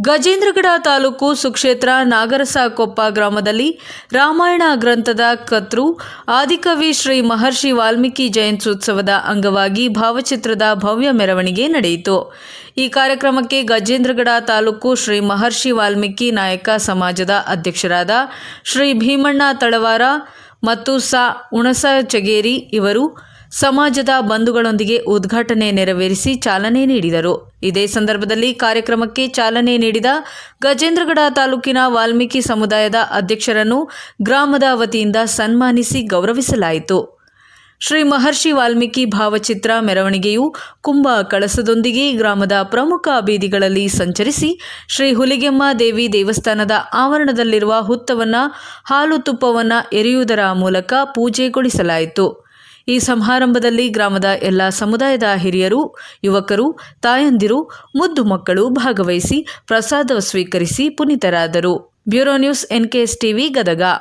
ಗಜೇಂದ್ರಗಡ ತಾಲೂಕು ಸುಕ್ಷೇತ್ರ ನಾಗರಸಕೊಪ್ಪ ಗ್ರಾಮದಲ್ಲಿ ರಾಮಾಯಣ ಗ್ರಂಥದ ಕತೃ ಆದಿಕವಿ ಶ್ರೀ ಮಹರ್ಷಿ ವಾಲ್ಮೀಕಿ ಜಯಂತ್ಯುತ್ಸವದ ಅಂಗವಾಗಿ ಭಾವಚಿತ್ರದ ಭವ್ಯ ಮೆರವಣಿಗೆ ನಡೆಯಿತು. ಈ ಕಾರ್ಯಕ್ರಮಕ್ಕೆ ಗಜೇಂದ್ರಗಡ ತಾಲೂಕು ಶ್ರೀ ಮಹರ್ಷಿ ವಾಲ್ಮೀಕಿ ನಾಯಕ ಸಮಾಜದ ಅಧ್ಯಕ್ಷರಾದ ಶ್ರೀ ಭೀಮಣ್ಣ ತಳವಾರ ಮತ್ತು ಸಾ ಹುಣಸಚಗೇರಿ ಇವರು ಸಮಾಜದ ಬಂಧುಗಳೊಂದಿಗೆ ಉದ್ಘಾಟನೆ ನೆರವೇರಿಸಿ ಚಾಲನೆ ನೀಡಿದರು. ಇದೇ ಸಂದರ್ಭದಲ್ಲಿ ಕಾರ್ಯಕ್ರಮಕ್ಕೆ ಚಾಲನೆ ನೀಡಿದ ಗಜೇಂದ್ರಗಡ ತಾಲೂಕಿನ ವಾಲ್ಮೀಕಿ ಸಮುದಾಯದ ಅಧ್ಯಕ್ಷರನ್ನು ಗ್ರಾಮದ ವತಿಯಿಂದ ಸನ್ಮಾನಿಸಿ ಗೌರವಿಸಲಾಯಿತು. ಶ್ರೀ ಮಹರ್ಷಿ ವಾಲ್ಮೀಕಿ ಭಾವಚಿತ್ರ ಮೆರವಣಿಗೆಯು ಕುಂಭ ಕಳಸದೊಂದಿಗೆ ಗ್ರಾಮದ ಪ್ರಮುಖ ಬೀದಿಗಳಲ್ಲಿ ಸಂಚರಿಸಿ ಶ್ರೀ ಹುಲಿಗೆಮ್ಮ ದೇವಿ ದೇವಸ್ಥಾನದ ಆವರಣದಲ್ಲಿರುವ ಹುತ್ತವನ್ನು, ಹಾಲು ತುಪ್ಪವನ್ನು ಎರೆಯುವುದರ ಮೂಲಕ ಪೂಜೆಗೊಳಿಸಲಾಯಿತು. ಈ ಸಮಾರಂಭದಲ್ಲಿ ಗ್ರಾಮದ ಎಲ್ಲ ಸಮುದಾಯದ ಹಿರಿಯರು, ಯುವಕರು, ತಾಯಂದಿರು, ಮುದ್ದು ಮಕ್ಕಳು ಭಾಗವಹಿಸಿ ಪ್ರಸಾದ ಸ್ವೀಕರಿಸಿ ಪುನೀತರಾದರು. Bureau news NKS TV Gadag.